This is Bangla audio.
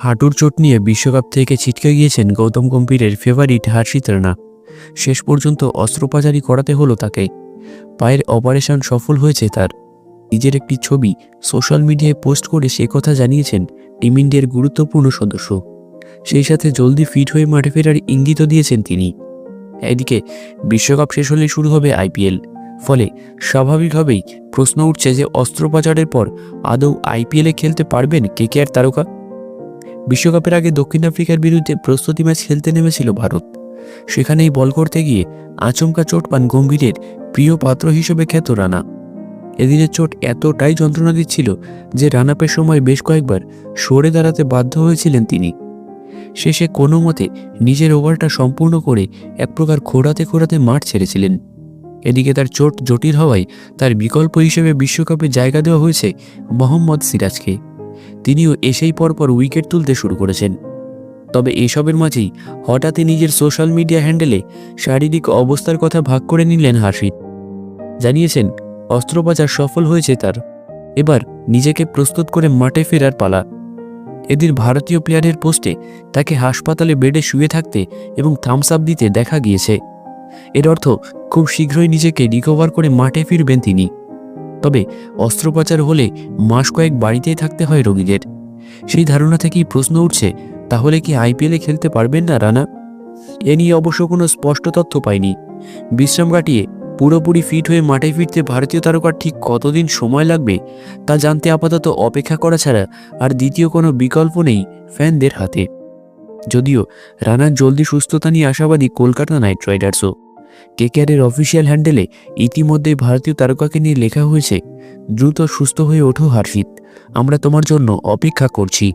হাঁটুর চোট নিয়ে বিশ্বকাপ থেকে ছিটকে গিয়েছেন গৌতম গম্ভীরের ফেভারিট হার্ষিত রানা শেষ পর্যন্ত অস্ত্রোপচারই করাতে হলো তাকে। পায়ের অপারেশন সফল হয়েছে তার। নিজের একটি ছবি সোশ্যাল মিডিয়ায় পোস্ট করে সে কথা জানিয়েছেন টিম ইন্ডিয়ার গুরুত্বপূর্ণ সদস্য। সেই সাথে জলদি ফিট হয়ে মাঠে ফেরার ইঙ্গিতও দিয়েছেন তিনি। এদিকে বিশ্বকাপ শেষ হলে শুরু হবে আইপিএল। ফলে স্বাভাবিকভাবেই প্রশ্ন উঠছে যে অস্ত্রোপচারের পর আদৌ আইপিএলে খেলতে পারবেন কেকেআর তারকা? বিশ্বকাপের আগে দক্ষিণ আফ্রিকার বিরুদ্ধে প্রস্তুতি ম্যাচ খেলতে নেমেছিল ভারত। সেখানেই বল করতে গিয়ে আচমকা চোট পান গম্ভীরের প্রিয় পাত্র হিসেবে খ্যাত রানা। এদিনের চোট এতটাই যন্ত্রণা দিচ্ছিল যে রানাপের সময় বেশ কয়েকবার সরে দাঁড়াতে বাধ্য হয়েছিলেন তিনি। শেষে কোনো মতে নিজের ওভারটা সম্পূর্ণ করে এক প্রকার খোঁড়াতে খোঁড়াতে মাঠ ছেড়েছিলেন। এদিকে তার চোট জটিল হওয়ায় তার বিকল্প হিসেবে বিশ্বকাপে জায়গা দেওয়া হয়েছে মোহাম্মদ সিরাজকে। তিনিও এসেই পরপর উইকেট তুলতে শুরু করেছেন। তবে এসবের মাঝেই হঠাৎই নিজের সোশ্যাল মিডিয়া হ্যান্ডেলে শারীরিক অবস্থার কথা ভাগ করে নিলেন হাসিদ জানিয়েছেন, অস্ত্রোপচার সফল হয়েছে তার। এবার নিজেকে প্রস্তুত করে মাঠে ফেরার পালা। এদিন ভারতীয় প্লেয়ারের পোস্টে তাকে হাসপাতালে বেডে শুয়ে থাকতে এবং থামস আপ দিতে দেখা গিয়েছে। এর অর্থ খুব শীঘ্রই নিজেকে রিকভার করে মাঠে ফিরবেন তিনি। তবে অস্ত্রোপচার হলে মাস কয়েক বাড়িতেই থাকতে হয় রোগীদের। সেই ধারণা থেকেই প্রশ্ন উঠছে, তাহলে কি আইপিএলে খেলতে পারবেন না, রানা? এ নিয়ে অবশ্য কোনো স্পষ্ট তথ্য পাইনি। বিশ্রাম কাটিয়ে পুরোপুরি ফিট হয়ে মাঠে ফিরতে ভারতীয় তারকার ঠিক কতদিন সময় লাগবে, তা জানতে আপাতত অপেক্ষা করা ছাড়া আর দ্বিতীয় কোনো বিকল্প নেই ফ্যানদের হাতে। যদিও রানার জলদি সুস্থতা নিয়ে আশাবাদী কলকাতা নাইট রাইডার্সও। কেকেআরের অফিসিয়াল হ্যান্ডেলে ইতিমধ্যে ভারতীয় তারকাকে নিয়ে লেখা হয়েছে, দ্রুত সুস্থ হয়ে ওঠো হার্ষিত আমরা তোমার জন্য অপেক্ষা করছি।